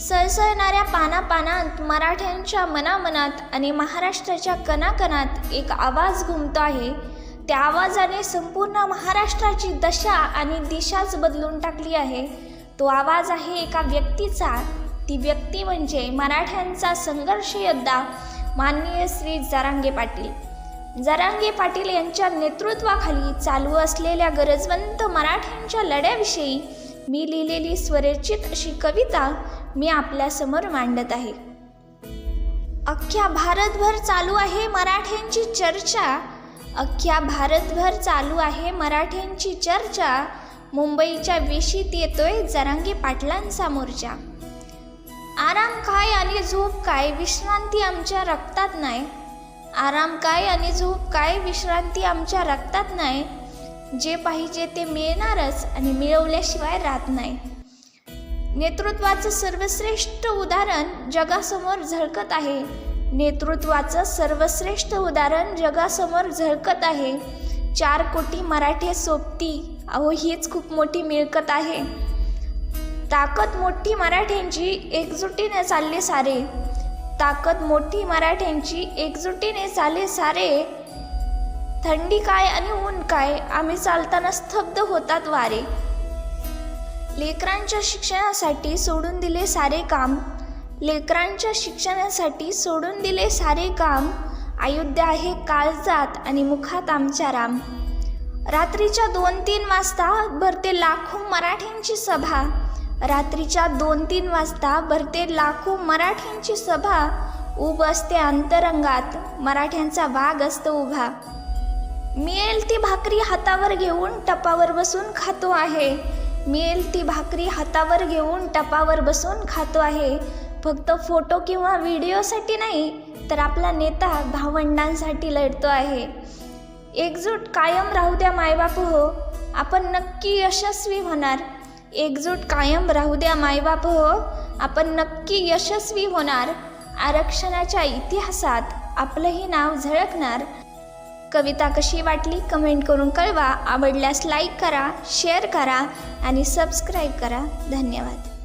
सळसळणाऱ्या पानापानात मराठ्यांच्या मनामनात आणि महाराष्ट्राच्या कणाकणात एक आवाज घुमतो आहे. त्या आवाजाने संपूर्ण महाराष्ट्राची दशा आणि दिशाच बदलून टाकली आहे. तो आवाज आहे एका व्यक्तीचा. ती व्यक्ती म्हणजे मराठ्यांचा संघर्ष योद्धा माननीय श्री जरांगे पाटील. जरांगे पाटील यांच्या नेतृत्वाखाली चालू असलेल्या गरजवंत मराठ्यांच्या लढ्याविषयी मी लिहिलेली स्वरचित अशी कविता मी आपल्यासमोर मांडत आहे. अख्ख्या भारतभर चालू आहे मराठ्यांची चर्चा. अख्ख्या भारतभर चालू आहे मराठ्यांची चर्चा. मुंबईच्या वेशीत येतोय जरांगी पाटलांचा मोर्चा आराम काय आणि झोप काय? विश्रांती आमच्या रक्तात नाही. आराम काय आणि झोप काय? विश्रांती आमच्या रक्तात नाही. जे पाहिजे ते मिळणारच आणि मिळवल्याशिवाय राहत नाही. नेतृत्वाचं सर्वश्रेष्ठ उदाहरण जगासमोर झळकत आहे. नेतृत्वाचं सर्वश्रेष्ठ उदाहरण जगासमोर झळकत आहे. चार कोटी मराठे सोबती अहो हीच खूप मोठी मिळकत आहे. ताकद मोठी मराठ्यांची एकजुटीने चालले सारे. ताकद मोठी मराठ्यांची एकजुटीने चाले सारे. थंडी काय आणि ऊन काय आम्ही चालताना स्तब्ध होतात वारे. लेकरांच्या शिक्षणासाठी सोडून दिले सारे काम. लेकरांच्या शिक्षणासाठी सोडून दिले सारे काम. अयोध्या आहे काळजात आणि मुखात आमच्या राम. रात्रीच्या दोन तीन वाजता भरते लाखो मराठ्यांची सभा. रात्रीच्या दोन तीन वाजता भरते लाखो मराठ्यांची सभा. उभ असते अंतरंगात मराठ्यांचा वाघ असतो उभा. मिळेल ती भाकरी हातावर घेऊन टपावर बसून खातो आहे. मिळेल ती भाकरी हातावर घेऊन टपावर बसून खातो आहे. फक्त फोटो किंवा व्हिडिओसाठी नाही तर आपला नेता भावंडांसाठी लढतो आहे. एकजूट कायम राहू द्या मायबाप हो. आपण नक्की यशस्वी होणार. एकजूट कायम राहू द्या मायबाप हो. आपण नक्की यशस्वी होणार. आरक्षणाच्या इतिहासात आपलंही नाव झळकणार. कविता कशी वाटली कमेंट करून कळवा. आवडल्यास लाईक करा शेअर करा आणि सबस्क्राईब करा. धन्यवाद.